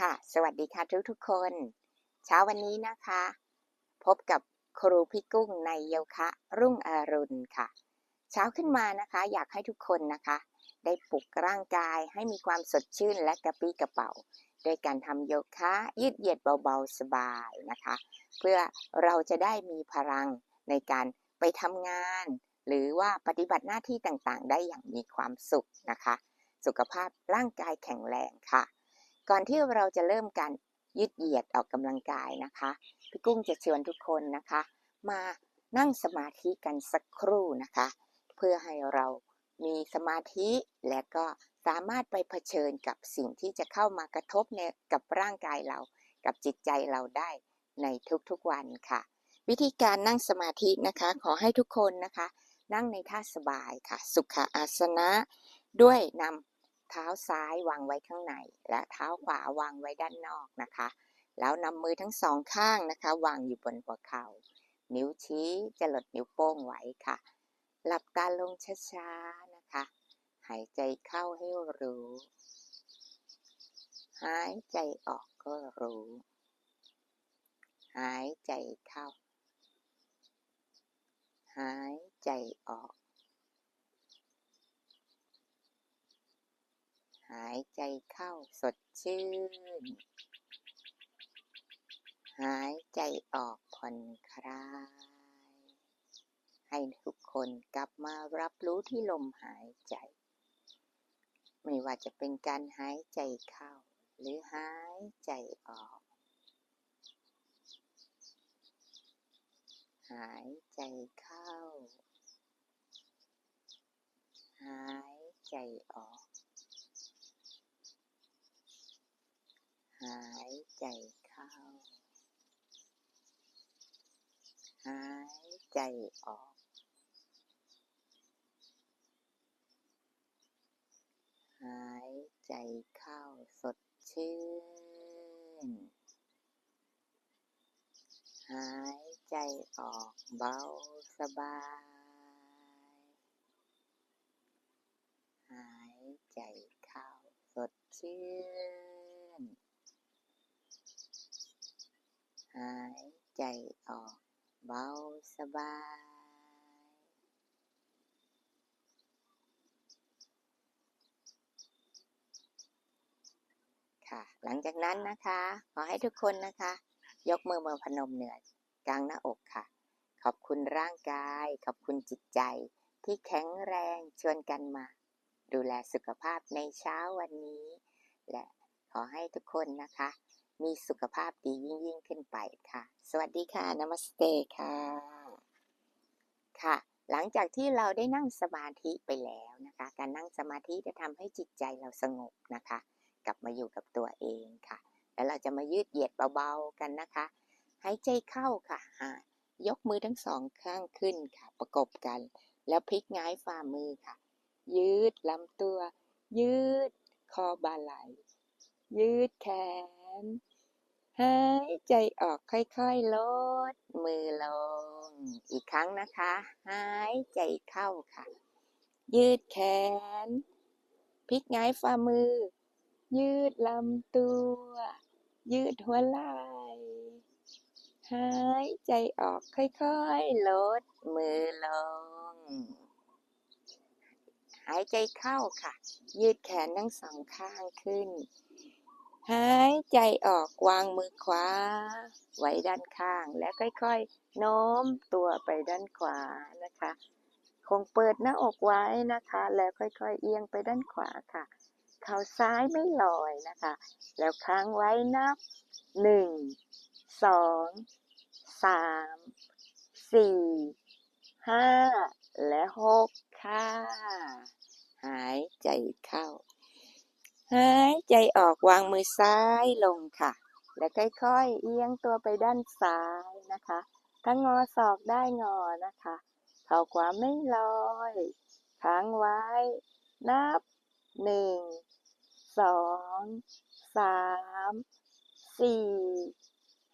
ค่ะ สวัสดีค่ะทุกทุกๆคน เช้าวันนี้นะคะ พบกับครูพี่กุ้งในโยคะ รุ่งอรุณค่ะ เช้าขึ้นมานะคะ อยากให้ทุกคนนะคะ ได้ปลุกร่างกายให้มีความสดชื่นและกระปรี้กระเป๋า โดยการทำโยคะยืดเหยียดเบาๆสบายนะคะ เพื่อเราจะได้มีพลังในการไปทำงาน หรือว่าปฏิบัติหน้าที่ต่างๆ ได้อย่างมีความสุขนะคะ สุขภาพร่างกายแข็งแรงค่ะ ก่อนที่เราจะเริ่มการยืดเหยียดออกกำลังกายนะคะ พี่กุ้งจะชวนทุกคนนะคะ มานั่งสมาธิกันสักครู่นะคะ เพื่อให้เรามีสมาธิและก็สามารถไปเผชิญกับสิ่งที่จะเข้ามากระทบในกับร่างกายเรา กับจิตใจเราได้ในทุกๆวันค่ะ วิธีการนั่งสมาธินะคะ ขอให้ทุกคนนะคะ นั่งในท่าสบายค่ะ สุขอาสนะ ด้วยนำ เท้าซ้ายวางไว้ข้างใน และเท้าขวาวางไว้ด้านนอกนะคะ แล้วนำมือทั้งสองข้างนะคะ วางอยู่บนหัวเข่า นิ้วชี้จะหลดนิ้วโป้งไว้ค่ะ หลับตาลงช้าๆนะคะ หายใจเข้าให้รู้ หายใจออกก็รู้ หายใจเข้า หายใจออก หายใจเข้าสดชื่น หายใจออกผ่อนคลาย ให้ทุกคนกลับมารับรู้ที่ลมหายใจ ไม่ว่าจะเป็นการหายใจเข้า หรือหายใจออก หายใจเข้า หายใจออกายใจเข้า หายใจออก หายใจเข้าสดชื่น หายใจออกเบาสบาย หายใจเข้าสดชื่น หายใจออกเบาสบาย ค่ะ หลังจากนั้นนะคะ ขอให้ทุกคนนะคะ ยกมือมาพนมเหนือกลางหน้าอกค่ะ ขอบคุณร่างกาย ขอบคุณจิตใจที่แข็งแรงชวนกันมา ดูแลสุขภาพในเช้าวันนี้ และขอให้ทุกคนนะคะ มีสุขภาพดียิ่งยิ่งขึ้นไปค่ะ สวัสดีค่ะนมัสเตค่ะ ค่ะ หลังจากที่เราได้นั่งสมาธิไปแล้วนะคะ การนั่งสมาธิจะทำให้จิตใจเราสงบนะคะ กลับมาอยู่กับตัวเองค่ะ แล้วเราจะมายืดเหยียดเบาๆกันนะคะ หายใจเข้าค่ะยกมือทั้งสองข้างขึ้นค่ะ ประกบกัน แล้วพลิกหงายฝ่ามือค่ะ ยืดลำตัว ยืดคอบ่าไหล ยืดแขน หายใจออกค่อยๆ ลด มือลง อีกครั้งนะคะ หายใจเข้าค่ะ ยืดแขน พลิกหงายฝ่ามือ ยืดลำตัว ยืดหัวไหล่หายใจออกค่อยๆ ลด มือลง หายใจเข้าค่ะ ยืดแขนทั้งสองข้างขึ้น หายใจออกวางมือขวา ไว้ด้านข้างและค่อยๆ โน้มตัวไปด้านขวานะคะ คงเปิดหน้าอกไว้นะคะ แล้วค่อยๆ เอียงไปด้านขวาค่ะ เข่าซ้ายไม่ลอยนะคะ แล้วค้างไว้นับหนึ่งสองสามสี่ห้าและหกค่ะ หายใจเข้า หาย ใจออกวางมือซ้ายลงค่ะ และค่อยๆ เอียงตัวไปด้านซ้ายนะคะ ถ้างอศอกได้งอนะคะ เข่าขวาไม่ลอยค้างไว้ นับหนึ่งสองสามสี่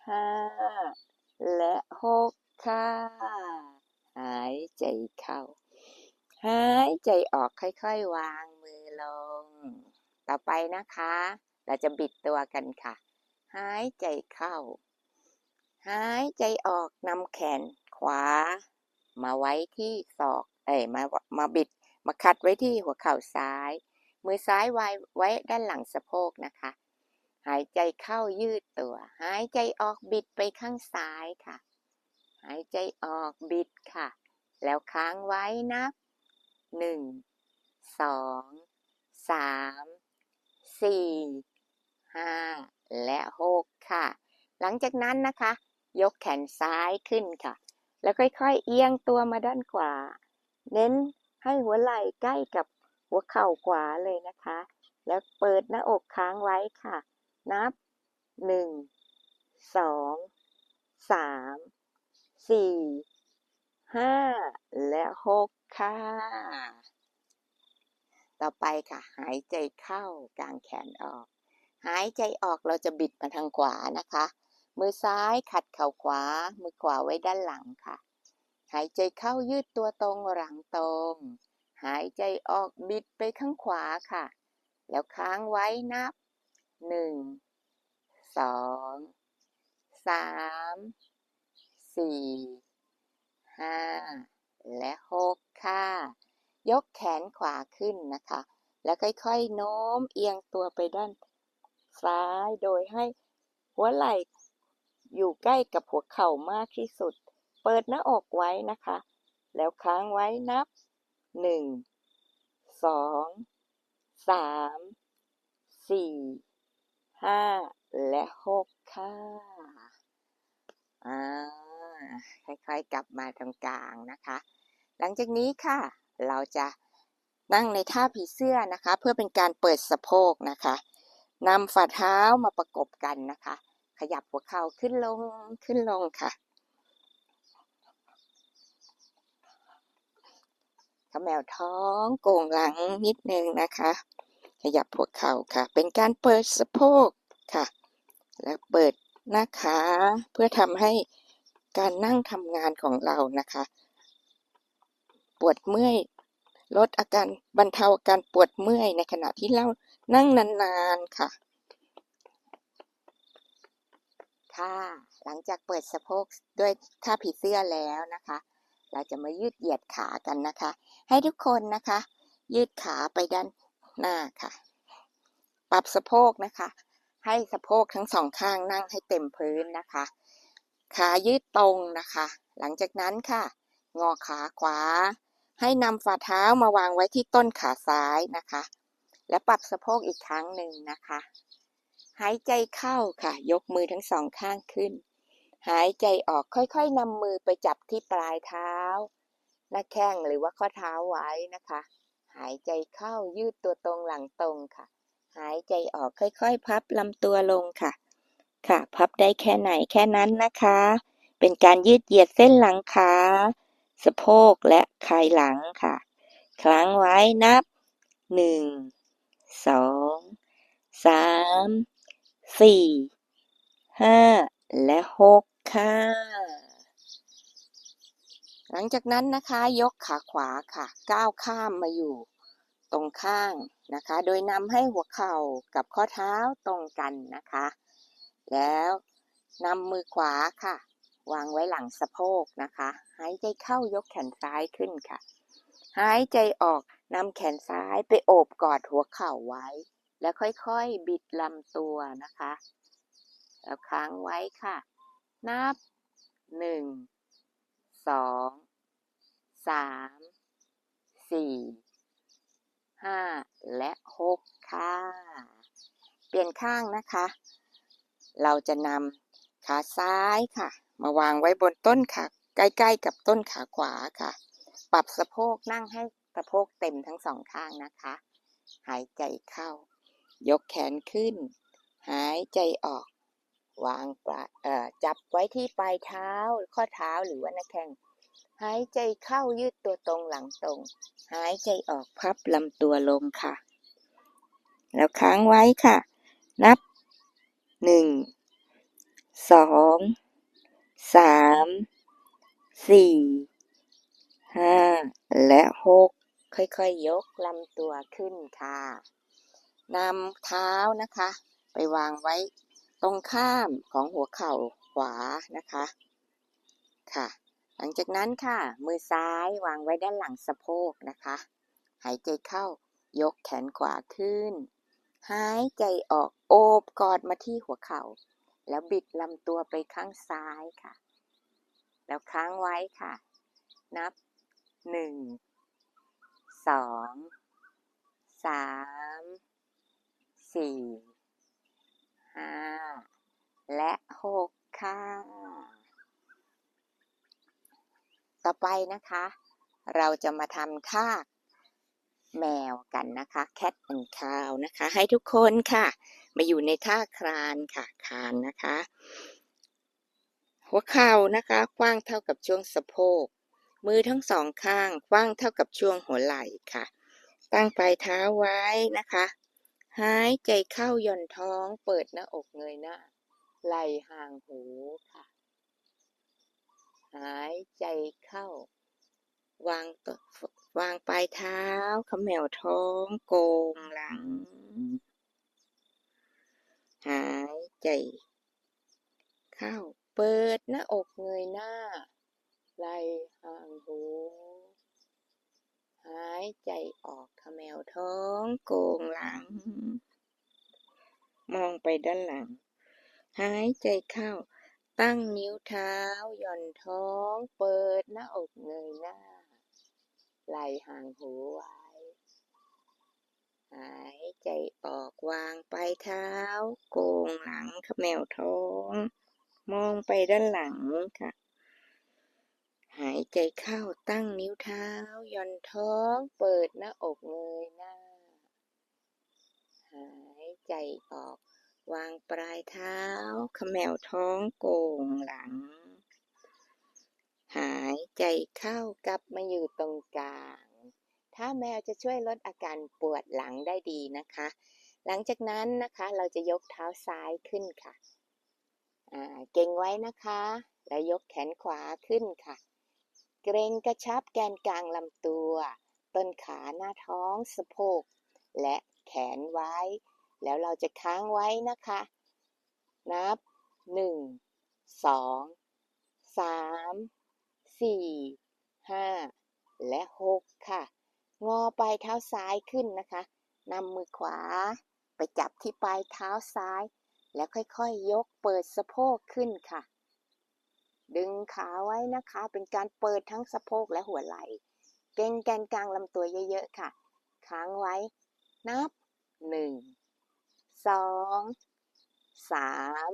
ห้าและหกค่ะ หายใจเข้า หายใจออกค่อยๆ วางมือลง ต่อไปนะคะ เราจะบิดตัวกันค่ะ หายใจเข้า หายใจออกนำแขนขวา มาไว้ที่ศอก เอ้ยมามาบิด มาคัดไว้ที่หัวเข่าซ้าย มือซ้ายไว้ไว้ด้านหลังสะโพกนะคะ หายใจเข้ายืดตัว หายใจออกบิดไปข้างซ้ายค่ะ หายใจออกบิดค่ะ แล้วค้างไว้นับหนึ่งสองสาม สี่ห้าและหกค่ะ หลังจากนั้นนะคะ ยกแขนซ้ายขึ้นค่ะ แล้วค่อยๆ เอียงตัวมาด้านขวา เน้นให้หัวไหล่ใกล้กับหัวเข่าขวาเลยนะคะ แล้วเปิดหน้าอกค้างไว้ค่ะ นับหนึ่งสองสามสี่ห้าและหกค่ะ ต่อไปค่ะ หายใจเข้ากางแขนออก หายใจออกเราจะบิดมาทางขวานะคะ มือซ้ายขัดเข่าขวา มือขวาไว้ด้านหลังค่ะ หายใจเข้ายืดตัวตรงหลังตรง หายใจออกบิดไปข้างขวาค่ะ แล้วค้างไว้นับหนึ่งสองสามสี่ห้าและหกค่ะ ยกแขนขวาขึ้นนะคะ แล้วค่อยๆโน้มเอียงตัวไปด้านซ้ายโดยให้หัวไหล่อยู่ใกล้กับหัวเข่ามากที่สุด เปิดหน้าอกไว้นะคะ แล้วค้างไว้นับหนึ่งสองสามสี่ห้าและหกค่ะ อ่า ค่อยๆ กลับมาตรงกลางนะคะ หลังจากนี้ค่ะ เราจะนั่งในท่าผีเสื้อนะคะ เพื่อเป็นการเปิดสะโพกนะคะนำฝ่าเท้ามาประกบกันนะคะ ขยับหัวเข่าขึ้นลงขึ้นลงค่ะขมแมวท้องโก่งหลังนิดนึงนะคะ ขยับหัวเข่าค่ะ เป็นการเปิดสะโพกค่ะ และเปิดหน้าขาเพื่อทำให้การนั่งทำงานของเรานะคะ ปวดเมื่อย ลดอาการบรรเทาอาการปวดเมื่อยในขณะที่เรานั่งนานๆค่ะ ค่ะ หลังจากเปิดสะโพกด้วยท่าผีเสื้อแล้วนะคะ เราจะมายืดเหยียดขากันนะคะ ให้ทุกคนนะคะ ยืดขาไปด้านหน้าค่ะ ปรับสะโพกนะคะ ให้สะโพกทั้งสองข้างนั่งให้เต็มพื้นนะคะ ขายืดตรงนะคะ หลังจากนั้นค่ะ งอขาขวา ให้นำฝ่าเท้ามาวางไว้ที่ต้นขาซ้ายนะคะ และปรับสะโพกอีกครั้งหนึ่งนะคะ หายใจเข้าค่ะ ยกมือทั้งสองข้างขึ้น หายใจออกค่อยๆนำมือไปจับที่ปลายเท้าหน้าแข้งหรือว่าข้อเท้าไว้นะคะ หายใจเข้ายืดตัวตรงหลังตรงค่ะ หายใจออกค่อยๆ พับลำตัวลงค่ะ ค่ะ พับได้แค่ไหนแค่นั้นนะคะ เป็นการยืดเหยียดเส้นหลังขา สะโพกและคายหลังค่ะครั้งไว้นับหนึ่งสองสามสี่ห้าและหกค่ะ หลังจากนั้นนะคะยกขาขวาค่ะ ก้าวข้ามมาอยู่ตรงข้างนะคะ โดยนำให้หัวเข่ากับข้อเท้าตรงกันนะคะ แล้วนำมือขวาค่ะ วางไว้หลังสะโพกนะคะ หายใจเข้ายกแขนซ้ายขึ้นค่ะ หายใจออกนำแขนซ้ายไปโอบกอดหัวเข่าไว้ แล้วค่อยๆบิดลำตัวนะคะ แล้วค้างไว้ค่ะ นับหนึ่งสองสามสี่ห้าและหกค่ะ เปลี่ยนข้างนะคะ เราจะนำขาซ้ายค่ะ มาวางไว้บนต้นขาใกล้ๆกับต้นขาขวาค่ะ ปรับสะโพกนั่งให้สะโพกเต็มทั้งสองข้างนะคะ หายใจเข้า ยกแขนขึ้น หายใจออก วางปลาจับไว้ที่ปลายเท้า ข้อเท้าหรือว่าหน้าแข้งหายใจเข้ายืดตัวตรงหลังตรง หายใจออกพับลำตัวลงค่ะ แล้วค้างไว้ค่ะ นับหนึ่งสอง สามสี่ห้าและหกค่อยๆยกลำตัวขึ้นค่ะนำเท้านะคะ ไปวางไว้ตรงข้ามของหัวเข่าขวานะคะค่ะ หลังจากนั้นค่ะ มือซ้ายวางไว้ด้านหลังสะโพกนะคะ หายใจเข้ายกแขนขวาขึ้น หายใจออกโอบกอดมาที่หัวเข่า แล้วบิดลำตัวไปข้างซ้ายค่ะ แล้วค้างไว้ค่ะ นับหนึ่งสองสามสี่ห้าและหกค่ะ ต่อไปนะคะ เราจะมาทำท่า แมวกันนะคะ cat and cow นะคะ ให้ทุกคนค่ะ มาอยู่ในท่าคลานค่ะคลานนะคะ หัวเข่านะคะกว้างเท่ากับช่วงสะโพก มือทั้งสองข้างกว้างเท่ากับช่วงหัวไหล่ค่ะ ตั้งปลายเท้าไว้นะคะ หายใจเข้าหย่อนท้องเปิดหน้าอกเงยหน้าไหล่ห่างหูค่ะ หายใจเข้า วางตั วางปลายเท้าขมวท้องโกงหลัง หายใจ เข้า เปิดหน้าอกเงยหน้า ไหล่ห่างหูหายใจออกเขมวท้องโกงหลัง มองไปด้านหลัง หายใจเข้า ตั้งนิ้วเท้า หย่อนท้อง เปิดหน้าอกเงยหน้า ไหลห่างหูไว้ หายใจออกวางปลายเท้า โกงหลังขมวท้อง มองไปด้านหลังค่ะ หายใจเข้าตั้งนิ้วเท้า ย่อนท้องเปิดหน้าอกเงยหน้า หายใจออกวางปลายเท้าเขมวท้องโกงหลัง หายใจเข้ากลับมาอยู่ตรงกลาง ถ้าแมวจะช่วยลดอาการปวดหลังได้ดีนะคะ หลังจากนั้นนะคะเราจะยกเท้าซ้ายขึ้นค่ะเก่งไว้นะคะ แล้วยกแขนขวาขึ้นค่ะ เกรงกระชับแกนกลางลำตัว ต้นขาหน้าท้องสะโพก และแขนไว้ แล้วเราจะค้างไว้นะคะ นับหนึ่ง สองสามสี่ห้าและหกค่ะ งอปลายเท้าซ้ายขึ้นนะคะนำมือขวา ไปจับที่ปลายเท้าซ้าย แล้วค่อยๆยยกเปิดสะโพกขึ้นค่ะ ดึงขาไว้นะคะ เป็นการเปิดทั้งสะโพกและหัวไหล่เก่งแกนกลางลำตัวเยอะๆค่ะ ค้างไว้ นับหนึ่งสองสาม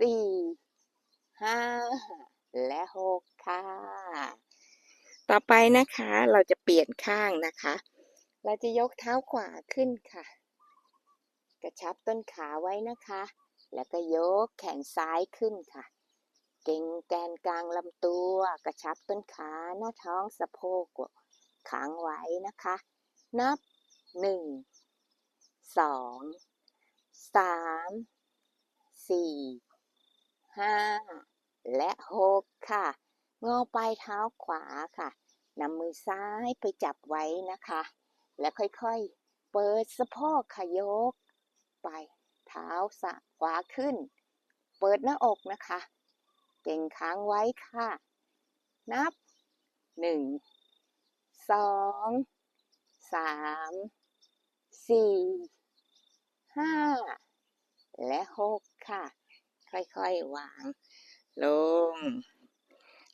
สี่ห้า และหกค่ะ ต่อไปนะคะเราจะเปลี่ยนข้างนะคะ เราจะยกเท้าขวาขึ้นค่ะ กระชับต้นขาไว้นะคะ แล้วก็ยกแขนซ้ายขึ้นค่ะ เก่งแกนกลางลำตัว กระชับต้นขาหน้าท้องสะโพกค้างไว้นะคะ นับหนึ่งสองสามสี่ห้า และหกค่ะ งอปลายเท้าขวาค่ะนำมือซ้ายไปจับไว้นะคะ และค่อยๆ เปิดสะโพกขยก ไปเท้าสะขวาขึ้น เปิดหน้าอกนะคะ เก่งค้างไว้ค่ะ นับหนึ่งสองสามสี่ห้าและหกค่ะ ค่อยๆ วาง ลง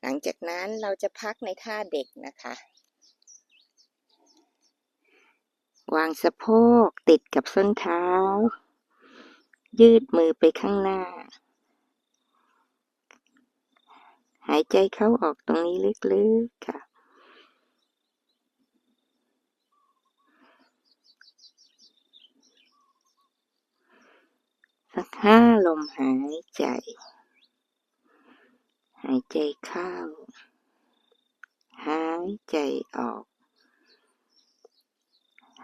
หลังจากนั้นเราจะพักในท่าเด็กนะคะ วางสะโพกติดกับส้นเท้า ยืดมือไปข้างหน้า หายใจเข้าออกตรงนี้ลึกๆค่ะสักห้าลมหายใจ หายใจเข้า หายใจออก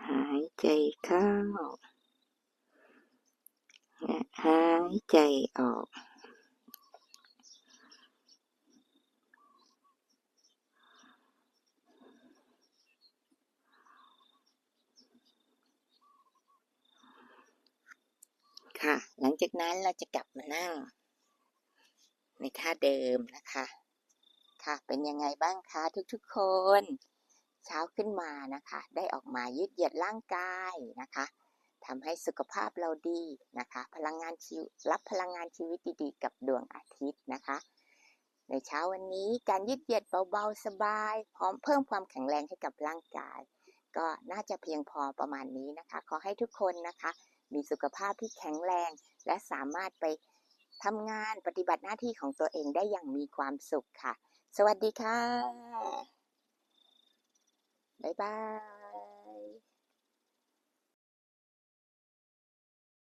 หายใจเข้า หายใจออก ค่ะ หลังจากนั้นเราจะกลับมานั่ง ในท่าเดิมนะคะ ค่ะเป็นยังไงบ้างคะทุกๆคน เช้าขึ้นมานะคะ ได้ออกมายืดเหยียดร่างกายนะคะทำให้สุขภาพเราดีนะคะ พลังงานชีวรับพลังงานชีวิตดีๆ กับดวงอาทิตย์นะคะ ในเช้าวันนี้การยืดเหยียดเบาๆสบาย พร้อมเพิ่มความแข็งแรงให้กับร่างกาย ก็น่าจะเพียงพอประมาณนี้นะคะ ขอให้ทุกคนนะคะ มีสุขภาพที่แข็งแรง และสามารถไป ทำงานปฏิบัติหน้าที่ของตัวเองได้อย่างมีความสุขค่ะ สวัสดีค่ะ บ๊ายบาย